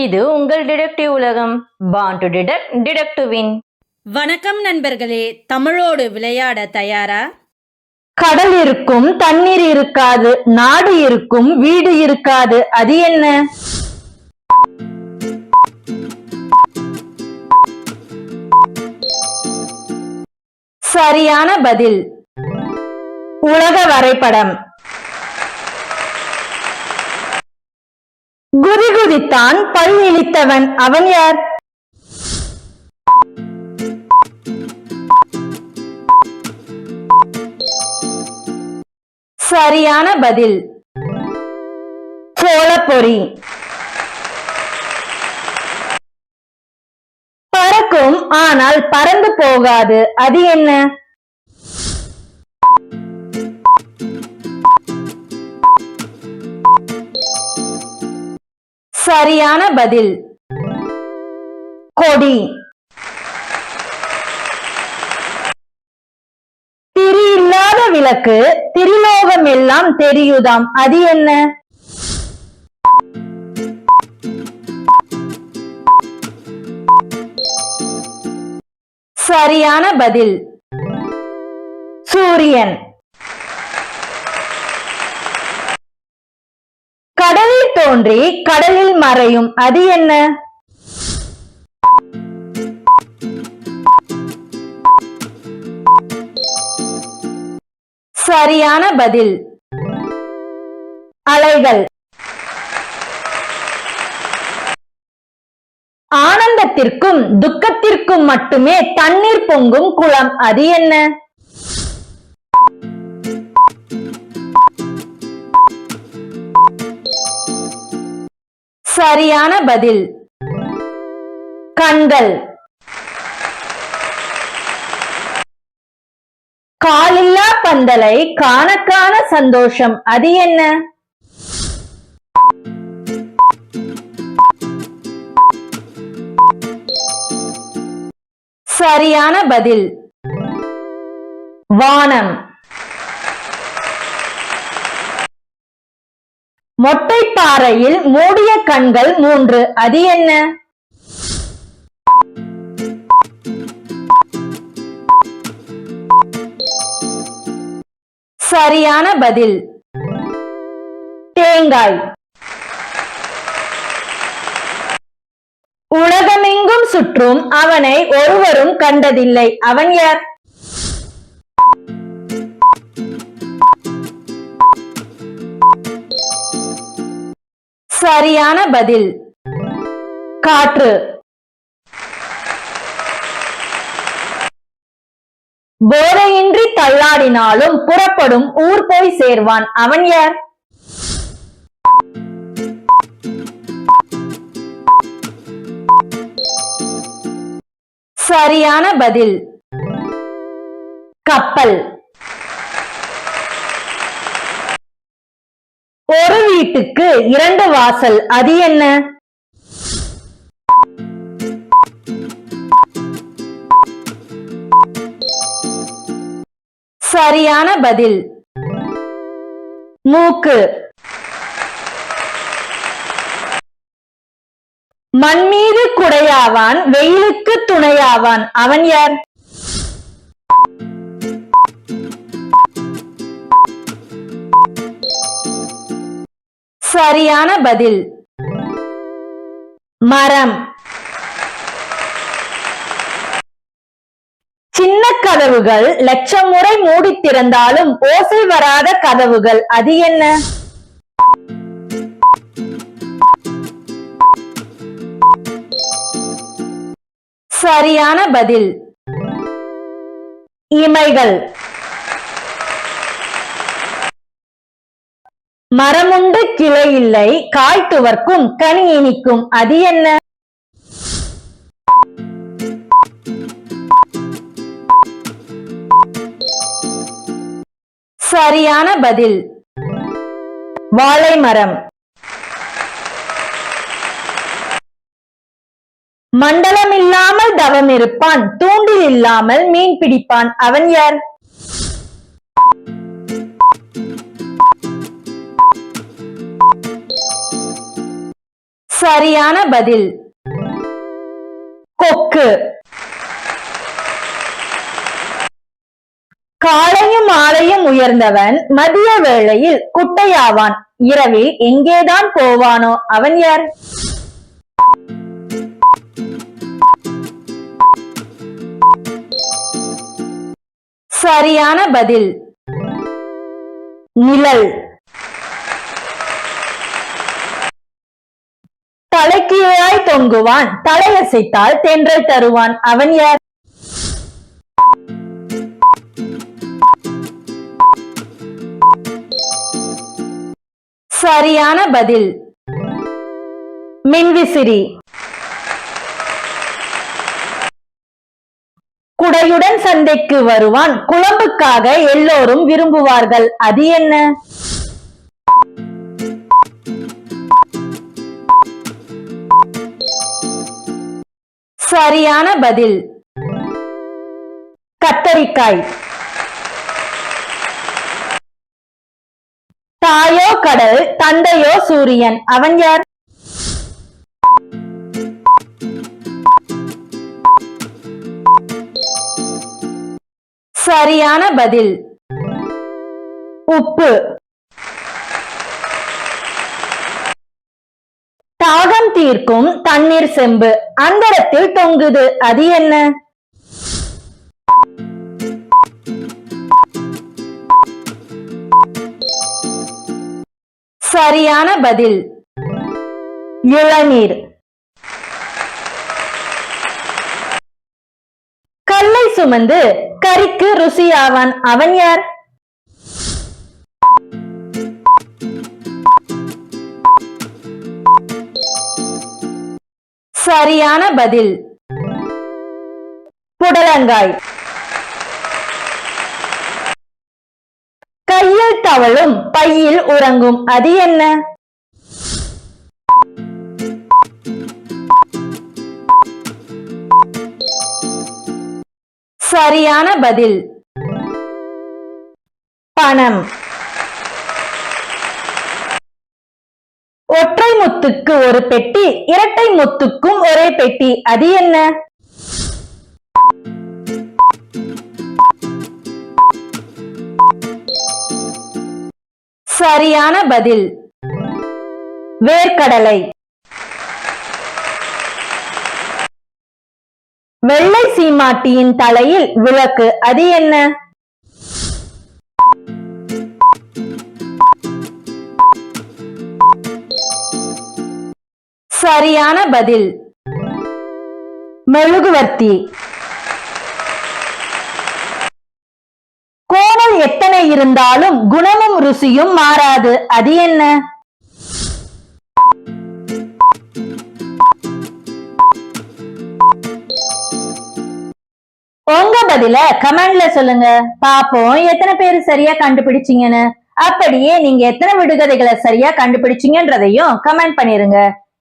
இது உங்கள் டிடெக்டிவ் உலகம். Born to detect detect to win வணக்கம் நண்பர்களே தமிழோடு விளையாட தயாரா? கடல் இருக்கும் தண்ணீர் இருக்காது நாடு இருக்கும் வீடு இருக்காது அது என்ன? சரியான பதில். உலக வரைபடம். குதித்தான் பல் இழித்தவன் அவன் யார்? சரியான பதில். சோழப்பொறி பறக்கும் ஆனால் பறந்து போகாது. அது என்ன? சரியான பதில். கொடி. திரி இல்லாத விளக்கு திரிலோகம் எல்லாம் தெரியுதாம். அது என்ன? சரியான பதில். சூரியன் கடலில் தோன்றி கடலில் மறையும். அது என்ன? சரியான பதில். அலைகள். ஆனந்தத்திற்கும் துக்கத்திற்கும் மட்டுமே தண்ணீர் பொங்கும் குளம். அது என்ன? சரியான பதில். கண்கள். காலில்லா பந்தலை காணக்கான சந்தோஷம். அது என்ன? சரியான பதில். வானம். மொட்டை பாறையில் மூடிய கண்கள் மூன்று. அது என்ன? சரியான பதில். தேங்காய். உலகமெங்கும் சுற்றும் அவனை ஒருவரும் கண்டதில்லை. அவன் யார்? சரியான பதில். காற்று. போதையின்றி தள்ளாடினாலும் புறப்படும் ஊர் போய் சேர்வான். அவன் யார்? சரியான பதில். கப்பல் ஒரு வீட்டுக்கு இரண்டு வாசல். அது என்ன? சரியான பதில். மூக்கு. மண் மீது குடையாவான் வெயிலுக்கு துணையாவான். அவன் யார்? சரியான பதில். மரம். சின்ன கதவுகள் லட்சம் முறை மூடி திறந்தாலும் ஓசை வராத கதவுகள். அது என்ன? சரியான பதில். இமைகள். மரமுண்டு கிளை இல்லை காய் துவர்க்கும் கனி இனிக்கும். அது என்ன? சரியான பதில். வாழை மரம் மண்டலம் இல்லாமல் தவம் இருப்பான் தூண்டில் இல்லாமல் மீன் பிடிப்பான். அவன் யார்? சரியான பதில். கொக்கு. காலையும் மாலையும் உயர்ந்தவன் மதிய வேளையில் குட்டையாவான். இரவில் எங்கேதான் போவானோ? அவன் யார்? சரியான பதில். நிழல். தொங்குவான் தலையசைத்தால் தென்றல் தருவான். அவன் யார்? சரியான பதில். மின்விசிறி. குடையுடன் சந்தைக்கு வருவான். குழம்புக்காக எல்லோரும் விரும்புவார்கள். அது என்ன? சரியான பதில். கத்தரிக்காய். தாயோ கடல் தந்தையோ சூரியன். அவன் யார்? சரியான பதில். உப்பு. தீர்க்கும் தண்ணீர் செம்பு. அந்தரத்தில் தொங்குது. அது என்ன? சரியான பதில். இளநீர். கல்லை சுமந்து கறிக்கு ருசியாவான். அவன் யார்? சரியான பதில். புடலங்காய். கையில் தவழும் பையில் உறங்கும். அது என்ன? சரியான பதில். பணம். ஒற்றை முத்துக்கு ஒரு பெட்டி இரட்டை முத்துக்கும் ஒரே பெட்டி. அது என்ன? சரியான பதில். வேர்க்கடலை. வெள்ளை சீமாட்டியின் தலையில் விளக்கு. அது என்ன? சரியான பதில். மெழுகுவர்த்தி. கோணல் எத்தனை இருந்தாலும் குணமும் ருசியும் மாறாது. அது என்ன? உங்க பதில கமெண்ட்ல சொல்லுங்க. பாப்போம் எத்தனை பேர் சரியா கண்டுபிடிச்சீங்கன்னு. அப்படியே நீங்க எத்தனை விடுகதைகளை சரியா கண்டுபிடிச்சீங்கன்றதையும் கமெண்ட் பண்ணிருங்க.